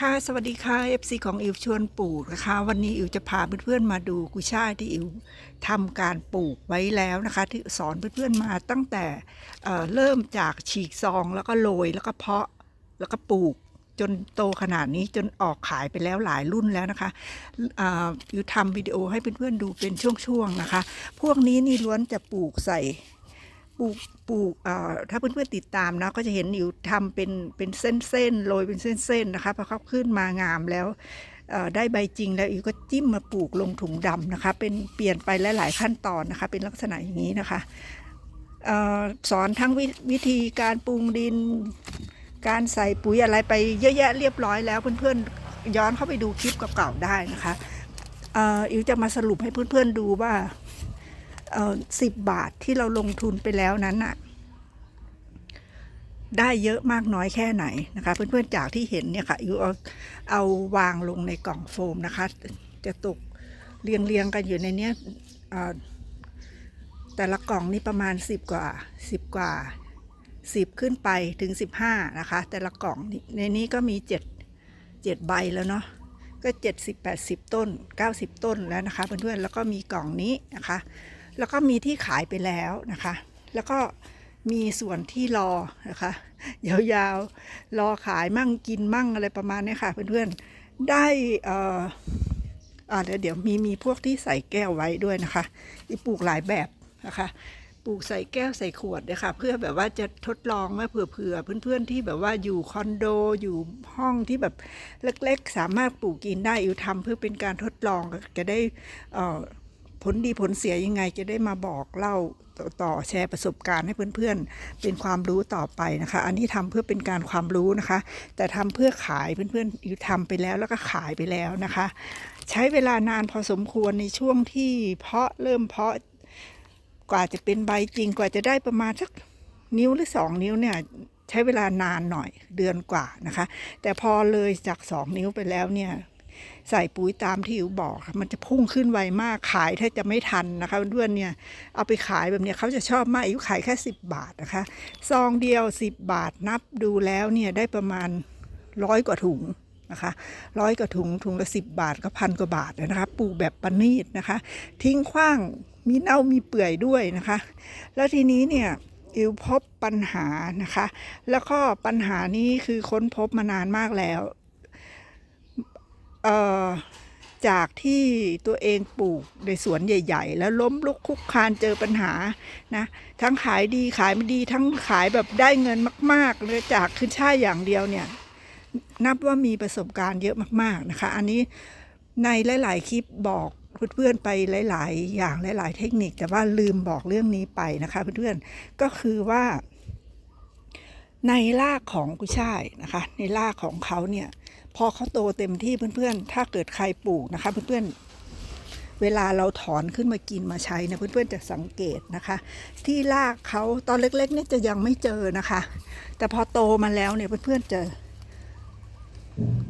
ค่ะสวัสดีค่ะ FC ของอิวชวนปลูกนะคะ วันนี้อิวจะพาเพื่อนๆมาดูกุยช่ายที่อิวทำการปลูกไว้แล้วนะคะ ที่สอนเพื่อนๆมาตั้งแต่เเริ่มจากฉีกซองแล้วก็โรยแล้วก็เพาะแล้วก็ปลูกจนโตขนาดนี้จนออกขายไปแล้วหลายรุ่นแล้วนะคะอิวทำวิดีโอให้เพื่อนๆดูเป็นช่วงๆนะคะ พวกนี้นี่ล้วนจะปลูกใส่ ปลูกปลูกถ้าเพื่อนๆติดตามนะก็จะเห็นอยู่ทำเป็นเป็นเส้นๆโรยเป็นเส้นๆนะคะพอเขาขึ้นมางามแล้วได้ใบจริงแล้วอิวก็จิ้มมาปลูกลงถุงดำนะคะ เป็นเปลี่ยนไปหลายๆขั้นตอนนะคะ เป็นลักษณะอย่างนี้นะคะออสอนทั้งววิธีการปรุงดิน การใส่ปุ๋ยอะไรไปเยอะแยะเรียบร้อยแล้วเพื่อนๆย้อนเข้าไปดูคลิปเก่าๆได้นะคะอ่ออิวจะมาสรุปให้เพื่อนๆดูว่า สิบบาทที่เราลงทุนไปแล้วนั้นน่ะได้เยอะมากน้อยแค่ไหนนะคะ เพื่อนๆจากที่เห็นเนี่ยค่ะอยู่เอาเอาวางลงในกล่องโฟมนะคะ จะตกเรียงเรียงๆกันอยู่ในเนี้ยเออแต่ละกล่องนี่ประมาณสิบกว่าสิบกว่าสิบขึ้นไปถึงสิบห้านะคะ แต่ละกล่องในนี้ก็มีเจ็ดเจ็ดใบแล้วเนาะก็เจ็ดสิบแปดสิบต้นเก้าสิบต้นแล้วนะคะ เพื่อนๆแล้วก็มีกล่องนี้นะคะ แล้วก็มีที่ขายไปแล้วนะคะ แล้วก็มีส่วนที่รอนะคะยาวๆรอขายมั่งกินมั่งอะไรประมาณนี้ค่ะเพื่อนๆได้เอ่ออ่าเดี๋ยวเดี๋ยวมีมีพวกที่ใส่แก้วไว้ด้วยนะคะอีปลูกหลายแบบนะคะปลูกใส่แก้วใส่ขวดนะคะเพื่อแบบว่าจะทดลองว่าเผื่อเพื่อนๆที่แบบว่าอยู่คอนโดอยู่ห้องที่แบบเล็กๆ สามารถปลูกกินได้อยู่ทำเพื่อเป็นการทดลองจะได้เอ่อ ผลดีผลเสียยังไงจะได้มาบอกเล่าต่อตอแชร์ประสบการณ์ให้เพื่อนๆ เป็นความรู้ต่อไปนะคะ อันนี้ทำเพื่อเป็นการความรู้นะคะ แต่ทำเพื่อขายเพื่อนๆอยู่ทำไปแล้วแล้วก็ขายไปแล้วนะคะ ใช้เวลานานพอสมควรในช่วงที่เพาะเริ่มเพาะกว่าจะเป็นใบจริงกว่าจะได้ประมาณสักนิ้วหรือสองนิ้วเนี่ยใช้เวลานานหน่อยเดือนกว่านะคะ แต่พอเลยจากสองนิ้วไปแล้วเนี่ย ใส่ปุ๋ยตามที่อิ๋วบอกมันจะพุ่งขึ้นไวมากขายถ้าจะไม่ทันนะคะเพื่อนเนี่ยเอาไปขายแบบเนี้ยเขาจะชอบมากอิ๋วขายแค่ 10 บาทนะคะซองเดียว 10 บาทนับดูแล้วเนี่ยได้ประมาณร้อยกว่าถุงนะคะร้อยกว่าถุงถุงละ 10 บาทก็พันกว่าบาทนะคะปลูกแบบประณีตนะคะ ทิ้งขว้างมีเน่ามีเปื่อยด้วยนะคะ แล้วทีนี้เนี่ยอิวพบปัญหานะคะ แล้วก็ปัญหานี้คือค้นพบมานานมากแล้ว จากที่ตัวเองปลูกในสวนใหญ่ ๆ แล้วล้มลุกคุกคานเจอปัญหานะทั้งขายดีขายไม่ดีทั้งขายแบบได้เงินมากๆเลยจากขึ้นช่ายอย่างเดียวเนี่ยนับว่ามีประสบการณ์เยอะมากๆนะคะ อันนี้ในหลาย ๆ คลิปบอกเพื่อนๆไปหลาย ๆ อย่างหลาย ๆ เทคนิค แต่ว่าลืมบอกเรื่องนี้ไปนะคะ เพื่อนๆก็คือว่า ในรากของกุช่ายนะคะ ในรากของเขาเนี่ย พอเขาโตเต็มที่เพื่อนๆ ถ้าเกิดใครปลูกนะคะ เพื่อนๆ เวลาเราถอนขึ้นมากินมาใช้นะเพื่อนๆจะสังเกตนะคะ ที่รากเขาตอนเล็กๆนี่จะยังไม่เจอนะคะ แต่พอโตมาแล้วเนี่ยเพื่อนๆเจอ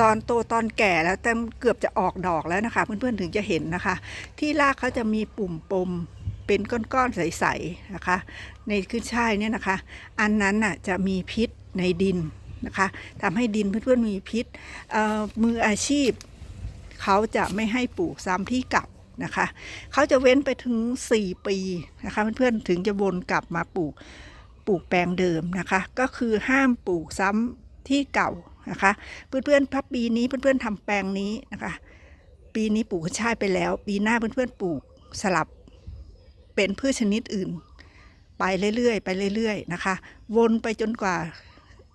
ตอนโตตอนแก่แล้วแต่เกือบจะออกดอกแล้วนะคะ เพื่อนๆถึงจะเห็นนะคะ ที่รากเขาจะมีปุ่มปมเป็นก้อนๆใสๆนะคะ ในขึ้นช่ายเนี่ยนะคะ อันนั้นน่ะจะมีพิษในดิน นะคะทำให้ดินเพื่อนๆมีพิษมืออาชีพ เขาจะไม่ให้ปลูกซ้ำที่เก่านะคะเขาจะเว้นไปถึง 4 ปีนะคะเพื่อนๆถึงจะวนกลับมาปลูกปลูกแปลงเดิมนะคะ ก็คือห้ามปลูกซ้ำที่เก่านะคะเพื่อนๆพับปีนี้เพื่อนๆทำแปลงนี้นะคะ ปีนี้ปลูกขึ้นช่ายไปแล้ว ปีหน้าเพื่อนๆปลูกสลับเป็นพืชชนิดอื่น ไปเรื่อยๆ ไปเรื่อยๆนะคะ วนไปจนกว่า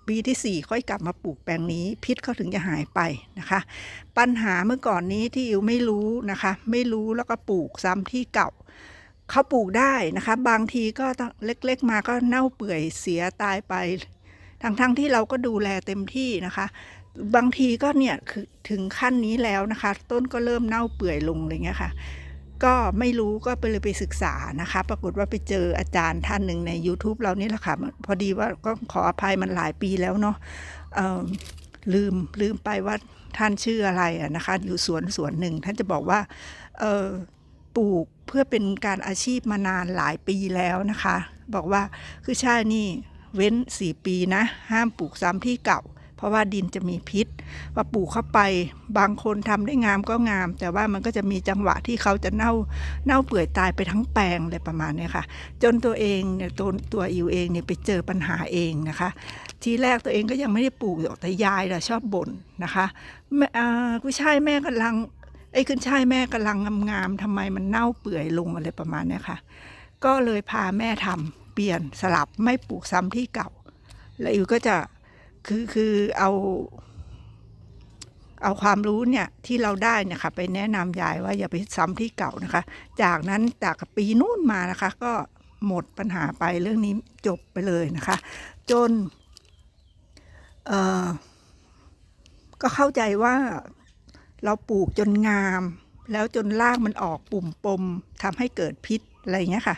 ปีที่ 4 ค่อยกลับมาปลูกแปลงนี้ พิษเขาถึงจะหายไปนะคะ ปัญหาเมื่อก่อนนี้ที่อิวไม่รู้นะคะ ไม่รู้แล้วก็ปลูกซ้ำที่เก่าเขาปลูกได้นะคะ บางทีก็ต้องเล็กๆมาก็เน่าเปื่อยเสียตายไป ทั้งๆที่เราก็ดูแลเต็มที่นะคะ บางทีก็เนี่ยคือถึงขั้นนี้แล้วนะคะ ต้นก็เริ่มเน่าเปื่อยลงอะไรเงี้ยค่ะ ก็ไม่รู้ก็ไปเลยไปศึกษานะคะ ปรากฏว่าไปเจออาจารย์ท่านหนึ่งใน YouTube เรานี่แหละค่ะ พอดีว่าก็ขออภัยมันหลายปีแล้วเนาะลืมลืมไปว่าท่านชื่ออะไรอะนะคะ อยู่สวนสวนหนึ่งท่านจะบอกว่าปลูกเพื่อเป็นการอาชีพมานานหลายปีแล้วนะคะ บอกว่าคือใช่นี่เว้น 4 ปีนะ ห้ามปลูกซ้ำที่เก่า เพราะว่าดินจะมีพิษพอปลูกเข้าไปบางคนทำได้งามก็งาม แต่ว่ามันก็จะมีจังหวะที่เขาจะเน่าเน่าเปื่อยตายไปทั้งแปลงเลยประมาณนี้ค่ะ จนตัวเองเนี่ยตัวตัวอิวเองเนี่ยไปเจอปัญหาเองนะคะ ทีแรกตัวเองก็ยังไม่ได้ปลูกแต่ยายน่ะชอบบ่นนะคะแม่อ่ากุ้ยช่ายแม่กำลังไอ้ยขึ้นช่ายแม่กำลังงามๆทำไมมันเน่าเปื่อยลงอะไรประมาณนี้ค่ะ ก็เลยพาแม่ทำเปลี่ยนสลับไม่ปลูกซ้ำที่เก่า แล้วอิวก็จะ คือคือเอาเอาความรู้เนี่ยที่เราได้เนี่ยค่ะไปแนะนำยายว่าอย่าไปซ้ำที่เก่านะคะ จากนั้นจากปีนู้นมานะคะ ก็หมดปัญหาไปเรื่องนี้จบไปเลยนะคะ จนเออก็เข้าใจว่าเราปลูกจนงาม แล้วจนรากมันออกปุ่มปมทำให้เกิดพิษอะไรเงี้ยค่ะ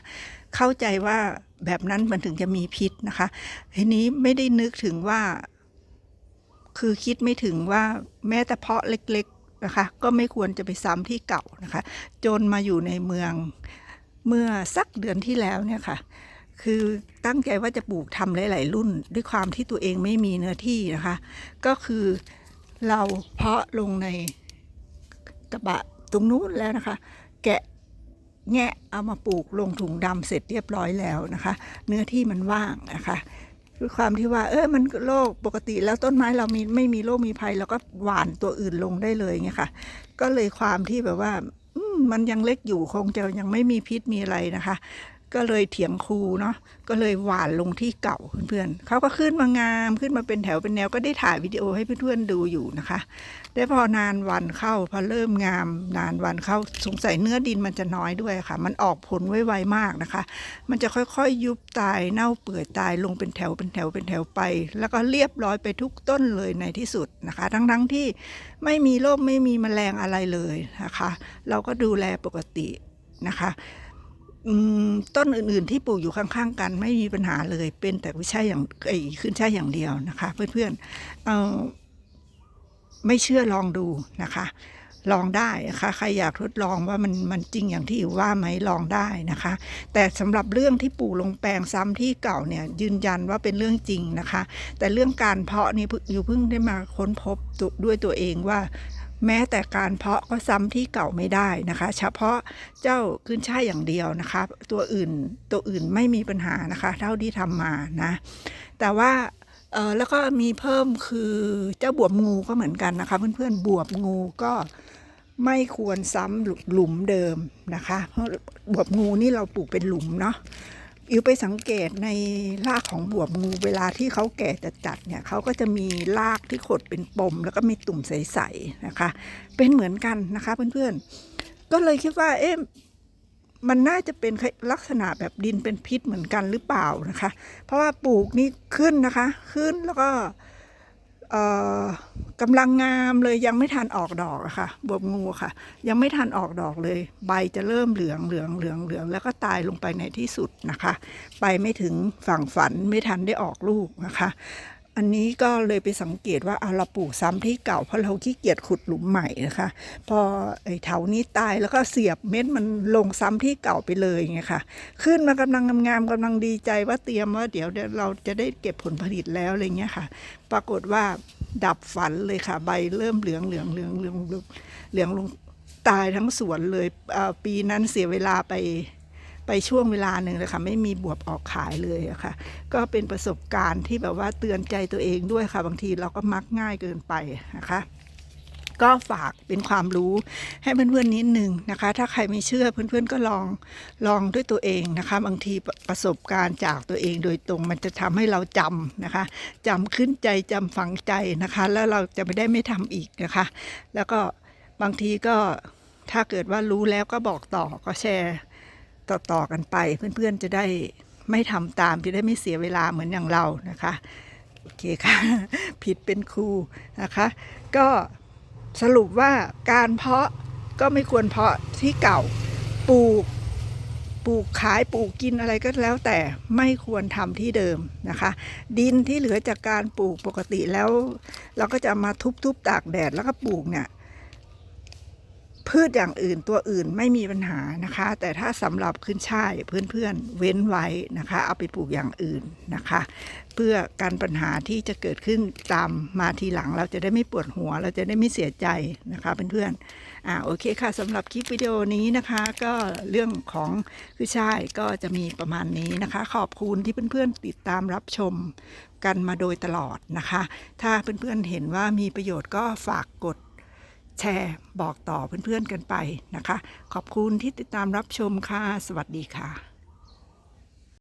เข้าใจว่าแบบนั้นมันถึงจะมีพิษนะคะ ทีนี้ไม่ได้นึกถึงว่า คือคิดไม่ถึงว่าแม้แต่เพาะเล็กๆนะคะก็ไม่ควรจะไปซ้ำที่เก่านะคะ จนมาอยู่ในเมืองเมื่อสักเดือนที่แล้วเนี่ยค่ะ คือตั้งใจว่าจะปลูกทำหลาย ๆ รุ่น ด้วยความที่ตัวเองไม่มีเนื้อที่นะคะ ก็คือเราเพาะลงในกระบะตรงนู้นแล้วนะคะ แกะแงะเอามาปลูกลงถุงดำเสร็จเรียบร้อยแล้วนะคะ เนื้อที่มันว่างนะคะ ด้วยความที่ว่า เออมันโรคปกติแล้วต้นไม้เรามีไม่มีโรคมีภัยเราก็หวานตัวอื่นลงได้เลยไงค่ะ ก็เลยความที่แบบว่าอมันยังเล็กอยู่คงจะยังไม่มีพิษมีอะไรนะคะ ก็เลยเถียงครูเนาะก็เลยหวานลงที่เก่าเพื่อนๆเขาก็ขึ้นมางามขึ้นมาเป็นแถวเป็นแนวก็ได้ถ่ายวิดีโอให้เพื่อนๆดูอยู่นะคะได้พอนานวันเข้าพอเริ่มงามนานวันเข้าสงสัยเนื้อดินมันจะน้อยด้วยค่ะ มันออกผลไวๆมากนะคะ มันจะค่อยๆ ยุบตายเน่าเปื่อยตายลงเป็นแถวเป็นแถวเป็นแถวไป แล้วก็เรียบร้อยไปทุกต้นเลยในที่สุดนะคะ ทั้งๆที่ไม่มีโรคไม่มีแมลงอะไรเลยนะคะ เราก็ดูแลปกตินะคะ ต้นอื่น ๆ ที่ปลูกอยู่ข้าง ๆ กันไม่มีปัญหาเลย เป็นแต่กุ้ยช่ายอย่างไอ้ขึ้นช่ายอย่างเดียวนะคะ เพื่อนๆเอ่อไม่เชื่อลองดูนะคะ ลองได้นะคะใครอยากทดลองว่ามันมันจริงอย่างที่ว่าไหมลองได้นะคะ แต่สำหรับเรื่องที่ปลูกลงแปลงซ้ำที่เก่าเนี่ยยืนยันว่าเป็นเรื่องจริงนะคะ แต่เรื่องการเพาะนี่เพิ่งอยู่เพิ่งได้มาค้นพบด้วยตัวเองว่า แม้แต่การเพาะก็ซ้ำที่เก่าไม่ได้นะคะ เฉพาะเจ้าขึ้นช่ายอย่างเดียวนะคะ ตัวอื่นตัวอื่นไม่มีปัญหานะคะ เท่าที่ทำมานะ แต่ว่าเออแล้วก็มีเพิ่มคือเจ้าบวบงูก็เหมือนกันนะคะ เพื่อนๆบวบงูก็ไม่ควรซ้ำหลุมเดิมนะคะ เพราะบวบงูนี่เราปลูกเป็นหลุมเนาะ อิวไปสังเกตในรากของบวบงูเวลาที่เขาแก่จัดเนี่ยเขาก็จะมีรากที่ขดเป็นปม แล้วก็มีตุ่มใสๆนะคะ เป็นเหมือนกันนะคะเพื่อนๆ ก็เลยคิดว่าเอ๊ะมันน่าจะเป็นลักษณะแบบดินเป็นพิษเหมือนกันหรือเปล่านะคะ เพราะว่าปลูกนี่ขึ้นนะคะ ขึ้นแล้วก็ กำลังงามเลยยังไม่ทันออกดอกอะค่ะบวบงูค่ะ ยังไม่ทันออกดอกเลย ใบจะเริ่มเหลืองเหลืองเหลืองเหลืองแล้วก็ตายลงไปในที่สุดนะคะ ไปไม่ถึงฝั่งฝันไม่ทันได้ออกลูกนะคะ อันนี้ก็เลยไปสังเกตว่าเอาเราปลูกซ้ำที่เก่าเพราะเราขี้เกียจขุดหลุมใหม่นะคะ พอไอ้เถานี้ตายแล้วก็เสียบเม็ดมันลงซ้ำที่เก่าไปเลยไงค่ะ ขึ้นมากำลังงามๆกำลังดีใจว่าเตรียมว่าเดี๋ยวเราจะได้เก็บผลผลิตแล้วอะไรเงี้ยค่ะ ปรากฏว่าดับฝันเลยค่ะ ใบเริ่มเหลืองเหลืองเหลืองเหลืองเหลืองเหลืองลงตายทั้งสวนเลยปีนั้นเสียเวลาไป ไปช่วงเวลาหนึ่งเลยค่ะไม่มีบวบออกขายเลยอะค่ะ ก็เป็นประสบการณ์ที่แบบว่าเตือนใจตัวเองด้วยค่ะ บางทีเราก็มักง่ายเกินไปนะคะก็ฝากเป็นความรู้ให้เพื่อนๆนิดนึงนะคะ ถ้าใครไม่เชื่อเพื่อนๆก็ลองลองด้วยตัวเองนะคะ บางทีประสบการณ์จากตัวเองโดยตรงมันจะทำให้เราจำนะคะจำขึ้นใจจำฝังใจนะคะ แล้วเราจะไม่ได้ไม่ทำอีกนะคะ แล้วก็บางทีก็ถ้าเกิดว่ารู้แล้วก็บอกต่อก็แชร์ ต่อๆกันไป เพื่อนๆจะได้ไม่ทำตามจะได้ไม่เสียเวลาเหมือนอย่างเรานะคะโอเคค่ะ ผิดเป็นครูนะคะ ก็สรุปว่าการเพาะก็ไม่ควรเพาะที่เก่าปลูกปลูกขายปลูกกินอะไรก็แล้วแต่ไม่ควรทำที่เดิมนะคะ ดินที่เหลือจากการปลูกปกติแล้ว เราก็จะมาทุบๆตากแดดแล้วก็ปลูกเนี่ย พืชอย่างอื่นตัวอื่นไม่มีปัญหานะคะ แต่ถ้าสำหรับขึ้นช่ายเพื่อนๆเว้นไว้นะคะ เอาไปปลูกอย่างอื่นนะคะ เพื่อการปัญหาที่จะเกิดขึ้นตามมาทีหลังเราจะได้ไม่ปวดหัว เราจะได้ไม่เสียใจนะคะเพื่อนๆอ่าโอเคค่ะสำหรับคลิปวิดีโอนี้นะคะ ก็เรื่องของคือช่ายก็จะมีประมาณนี้นะคะ ขอบคุณที่เพื่อนๆติดตามรับชมกันมาโดยตลอดนะคะ ถ้าเพื่อนๆเห็นว่ามีประโยชน์ก็ฝากกด แชร์บอกต่อเพื่อนๆกันไปนะคะ ขอบคุณที่ติดตามรับชมค่ะ สวัสดีค่ะ